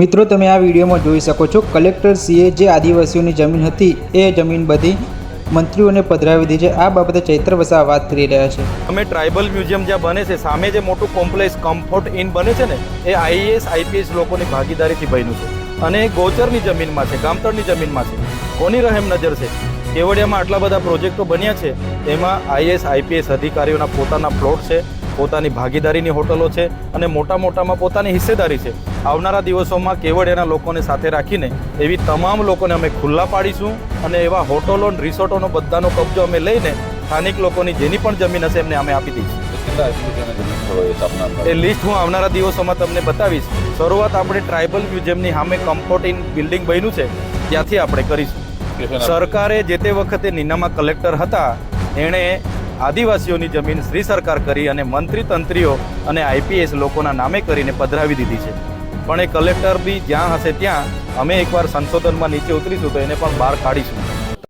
મિત્રો તમે આ વિડીયોમાં જોઈ શકો છો કલેક્ટર સીએ જે આદિવાસીઓની જમીન હતી એ જમીન બધી મંત્રીઓને પધરાવી દીધી છે. આ બાબતે ચૈત્ર વસા વાત કરી રહ્યા છે. અમે ટ્રાઇબલ મ્યુઝિયમ જ્યાં બને છે સામે જે મોટું કોમ્પ્લેક્સ કમ્ફર્ટ ઇન બને છે ને એ આઈએએસ આઈપીએસ લોકોની ભાગીદારીથી બન્યું છે. અને ગોચરની જમીનમાં છે ગામતળની જમીનમાં છે. કોની રહેમ નજર છે? કેવડિયામાં આટલા બધા પ્રોજેક્ટો બન્યા છે એમાં આઈએસ આઈપીએસ અધિકારીઓના પોતાના પ્લોટ છે. પોતાની ભાગીદારીની હોટલો છે અને મોટા મોટામાં પોતાની હિસ્સેદારી છે. આવનારા દિવસોમાં કેવડિયાના લોકોને સાથે રાખીને એવી તમામ લોકોને અમે ખુલ્લા પાડીશું અને એવા હોટલો અને રિસોર્ટોનો બધાનો કબજો અમે લઈને સ્થાનિક લોકોની જેની પણ જમીન હશે એમને અમે આપી દઈશું. એ લિસ્ટ હું આવનારા દિવસોમાં તમને બતાવીશ. શરૂઆત આપણે ટ્રાઇબલ મ્યુઝિયમની સામે કમ્ફર્ટ ઇન બિલ્ડિંગ બન્યું છે. ત્યાંથી આપણે કરીશું. સરકારે જે તે વખતે નીનામાં કલેક્ટર હતા એણે આદિવાસીઓની જમીન શ્રી સરકાર કરી અને મંત્રી તંત્રીઓ અને આઈપીએસ લોકોના નામે કરીને પધરાવી દીધી છે. પણ એ કલેક્ટર બી જ્યાં હશે ત્યાં અમે એકવાર સંશોધનમાં નીચે ઉતરીશું તો એને પણ બહાર કાઢીશું.